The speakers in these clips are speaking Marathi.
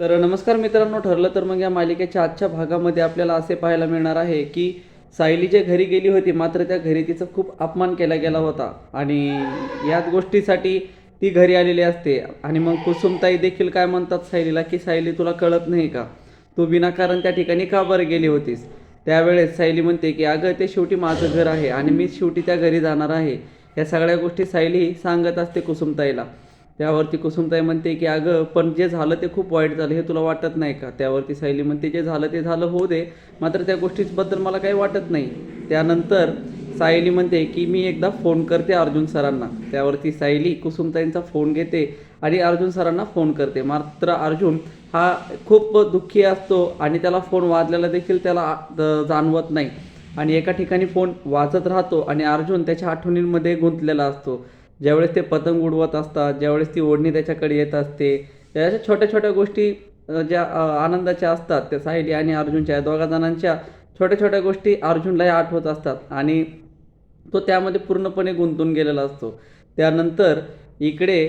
तर नमस्कार मित्रांनो ठरलं तर मग या मालिकेच्या आजच्या भागामध्ये आपल्याला असे पाहायला मिळणार आहे की सायली जे घरी गेली होती मात्र त्या घरी तिचा खूप अपमान केला गेला होता. आणि याच गोष्टीसाठी ती घरी आलेली असते. आणि मग कुसुमताई देखील काय म्हणतात सायलीला की सायली तुला कळत नाही का? तू विनाकारण त्या ठिकाणी का बरं गेली होतीस? त्यावेळेस सायली म्हणते की अगं ते शेवटी माझं घर आहे आणि मी शेवटी त्या घरी जाणार आहे. या सगळ्या गोष्टी सायली सांगत असते कुसुमताईला. त्यावरती कुसुमताई म्हणते की अगं पण जे झालं ते खूप वाईट झालं हे तुला वाटत नाही का? त्यावरती सायली म्हणते जे झालं ते झालं होऊ दे मात्र त्या गोष्टीबद्दल मला काही वाटत नाही. त्यानंतर सायली म्हणते की मी एकदा फोन करते अर्जुन सरांना. त्यावरती सायली कुसुमताईंचा फोन घेते आणि अर्जुन सरांना फोन करते. मात्र अर्जुन हा खूप दुःखी असतो आणि त्याला फोन वाजलेला देखील त्याला जाणवत नाही. आणि एका ठिकाणी फोन वाजत राहतो आणि अर्जुन त्याच्या आठवणींमध्ये गुंतलेला असतो. ज्यावेळेस ते पतंग उडवत असतात ज्यावेळेस ती ओढणी त्याच्याकडे येत असते त्या अशा छोट्या छोट्या गोष्टी ज्या आनंदाच्या असतात त्या सायली आणि अर्जुनच्या या दोघा जणांच्या छोट्या छोट्या गोष्टी अर्जुनलाही आठवत असतात आणि तो त्यामध्ये पूर्णपणे गुंतून गेलेला असतो. त्यानंतर इकडे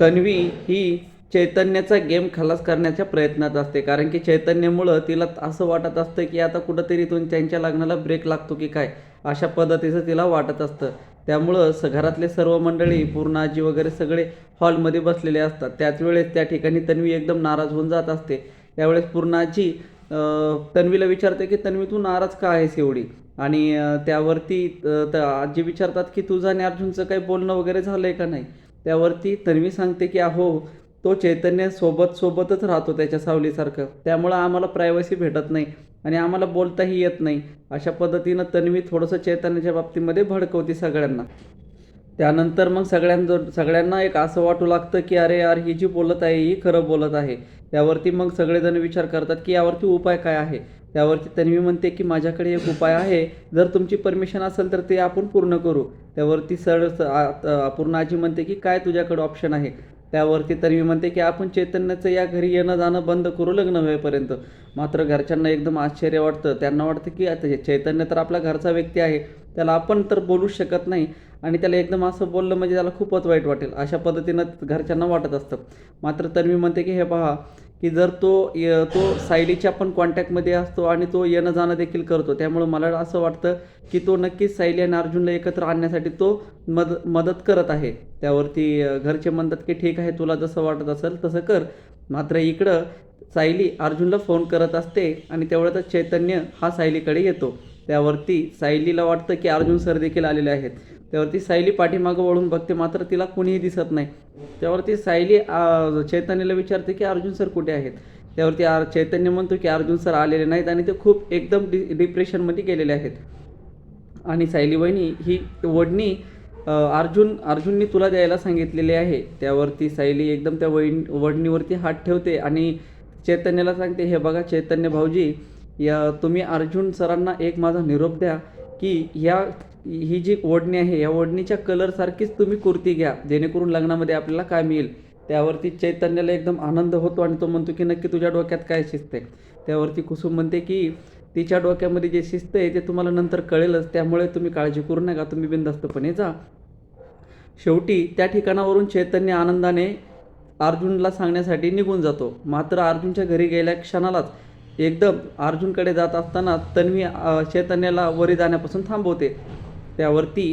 तन्वी ही चैतन्याचा गेम खलास करण्याच्या प्रयत्नात असते. कारण की चैतन्यामुळं तिला असं वाटत असतं की आता कुठंतरी इथून त्यांच्या लग्नाला ब्रेक लागतो की काय अशा पद्धतीचं तिला वाटत असतं. त्यामुळं स घरातले सर्व मंडळी पूर्ण आजी वगैरे सगळे हॉलमध्ये बसलेले असतात. त्याच वेळेस त्या ठिकाणी तन्वी एकदम नाराज होऊन जात असते. त्यावेळेस पूर्ण आजी तन्वीला विचारते की तन्वी तू नाराज का आहेस एवढी? आणि त्यावरती अं, आजी विचारतात की तुझं आणि अर्जुनचं काही बोलणं वगैरे झालं आहे का नाही? त्यावरती तन्वी सांगते की अहो तो चैतन्य सोबत सोबतच राहतो त्याच्या सावलीसारखं. त्यामुळं आम्हाला प्रायव्हसी भेटत नाही. आणि आम्हाला बोलताही येत नाही. अशा पद्धतीनं तन्वी थोडंसं चैतन्याच्या बाबतीमध्ये भडकवते सगळ्यांना. त्यानंतर मग सगळ्यांजो सगळ्यांना एक असं वाटू लागतं की अरे यार ही जी बोलत आहे ही खरं बोलत आहे. त्यावरती मग सगळेजण विचार करतात की यावरती उपाय काय आहे? त्यावरती तन्वी म्हणते की माझ्याकडे एक उपाय आहे. जर तुमची परमिशन असेल तर ते आपण पूर्ण करू. त्यावरती सर पूर्ण आजी म्हणते की काय तुझ्याकडे ऑप्शन आहे? त्यावरती तन्वी म्हणते की आपण चैतन्याचं या घरी येणं जाणं बंद करू लग्न होईपर्यंत. मात्र घरच्यांना एकदम आश्चर्य वाटतं. त्यांना वाटतं की आता हे चैतन्य तर आपला घरचा व्यक्ती आहे. त्याला आपण तर बोलूच शकत नाही आणि त्याला एकदम असं बोललं म्हणजे त्याला खूपच वाईट वाटेल. अशा पद्धतीनं घरच्यांना वाटत असतं. मात्र तन्वी म्हणते की हे पहा की जर तो य- तो सायलीच्या पण कॉन्टॅक्टमध्ये असतो आणि तो येणं जाणं देखील करतो. त्यामुळं मला असं वाटतं की तो नक्कीच सायली आणि अर्जुनला एकत्र आणण्यासाठी तो मद मदत करत आहे. त्यावरती घरचे म्हणतात की ठीक आहे तुला जसं वाटत असेल तसं कर. मात्र इकडं सायली अर्जुनला फोन करत असते आणि तेवढ्यातच चैतन्य हा सायलीकडे येतो. त्यावरती सायलीला वाटतं की अर्जुन सर देखील आलेले आहेत. त्यावरती सायली पाठीमागं वळून बघते मात्र तिला कुणीही दिसत नाही. त्यावरती सायली चैतन्यला चैतन्याला विचारते की अर्जुन सर कुठे आहेत? त्यावरती आर चैतन्य म्हणतो की अर्जुन सर आलेले नाहीत आणि ते खूप एकदम डि डिप्रेशनमध्ये गेलेले आहेत. आणि सायली वहिनी ही वडणी अर्जुन अर्जुननी तुला द्यायला सांगितलेली आहे. त्यावरती सायली एकदम त्या वहिन वडणीवरती हात ठेवते आणि चैतन्याला सांगते हे बघा चैतन्य भाऊजी या तुम्ही अर्जुन सरांना एक माझा निरोप द्या की या ही जी ओढणी आहे या ओढणीच्या कलरसारखीच तुम्ही कुर्ती घ्या जेणेकरून लग्नामध्ये आपल्याला काय मिळेल. त्यावरती चैतन्याला एकदम आनंद होतो आणि तो म्हणतो की नक्की तुझ्या डोक्यात काय शिस्त आहे. त्यावरती कुसुम म्हणते की तिच्या डोक्यामध्ये जे शिस्त आहे ते तुम्हाला नंतर कळेलच त्यामुळे तुम्ही काळजी करू नका तुम्ही बिनधास्तपणे जा. शेवटी त्या ठिकाणावरून चैतन्य आनंदाने अर्जुनला सांगण्यासाठी निघून जातो. मात्र अर्जुनच्या घरी गेल्या क्षणालाच एकदम अर्जुनकडे जात असताना तन्वी चैतन्याला वरी जाण्यापासून थांबवते. त्यावरती